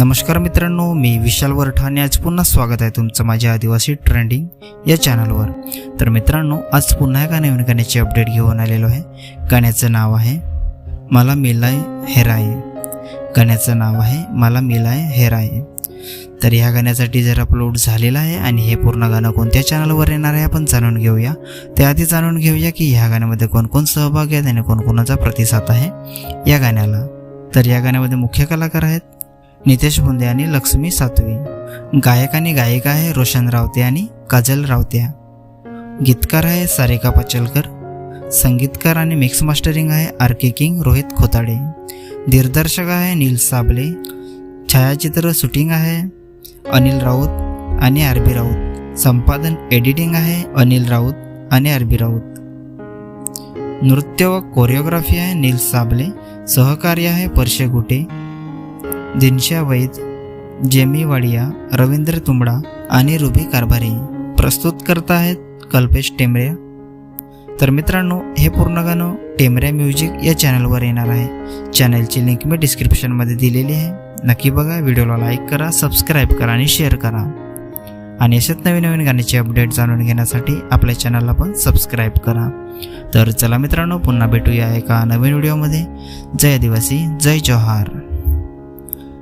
नमस्कार मित्रांनो मी विशाल वरठाणे. आज पुन्हा स्वागत आहे तुमचं माझ्या आदिवासी ट्रेंडिंग या चॅनलवर. तर मित्रांनो आज पुन्हा एका नवीन गाण्याची अपडेट घेऊन आलेलो आहे. गाण्याचं नाव आहे मला मिलाय हेराय गाण्याचं नाव आहे मला मिलाय हेराय तर ह्या गाण्याचा टीजर अपलोड झालेला आहे आणि हे पूर्ण गाणं कोणत्या चॅनलवर येणार आहे आपण जाणून घेऊया. त्याआधी जाणून घेऊया की ह्या गाण्यामध्ये कोणकोण सहभागी आहेत आणि कोणकोणाचा प्रतिसाद आहे या गाण्याला. तर या गाण्यामध्ये मुख्य कलाकार आहेत नितेश भोंदे आणि लक्ष्मी सातवी. गायक आणि गायिका आहे रोशन रावते आणि काजल रावत्या गीतकार आहे सारिका पचलकर. संगीतकार आणि मिक्स मास्टरिंग आहे R K King Rohit Khotade. दिग्दर्शक आहे नील साबले छायाचित्र शूटिंग आहे अनिल राऊत आणि आर बी राऊत. संपादन एडिटिंग आहे अनिल राऊत आणि आर बी राऊत. नृत्य व कोरिओग्राफी आहे नील साबले सहकार्य आहे परशे गुटे. दिनशा वैद जेमी वाडिया रवींद्र तुंबडा आणि रुबी कारभारी प्रस्तुत करत आहेत कल्पेश टेमऱ्या तर मित्रांनो हे पूर्ण गाणं टेमऱ्या म्युझिक या चॅनलवर येणार आहे. चॅनलची लिंक मी डिस्क्रिप्शनमध्ये दिलेली आहे. नक्की बघा व्हिडिओला लाईक करा सबस्क्राईब करा आणि शेअर करा. आणि अशाच नवीन नवीन गाण्याचे अपडेट जाणून घेण्यासाठी आपल्या चॅनलला पण सबस्क्राईब करा. तर चला मित्रांनो पुन्हा भेटूया एका नवीन व्हिडिओमध्ये. जय आदिवासी जय जोहार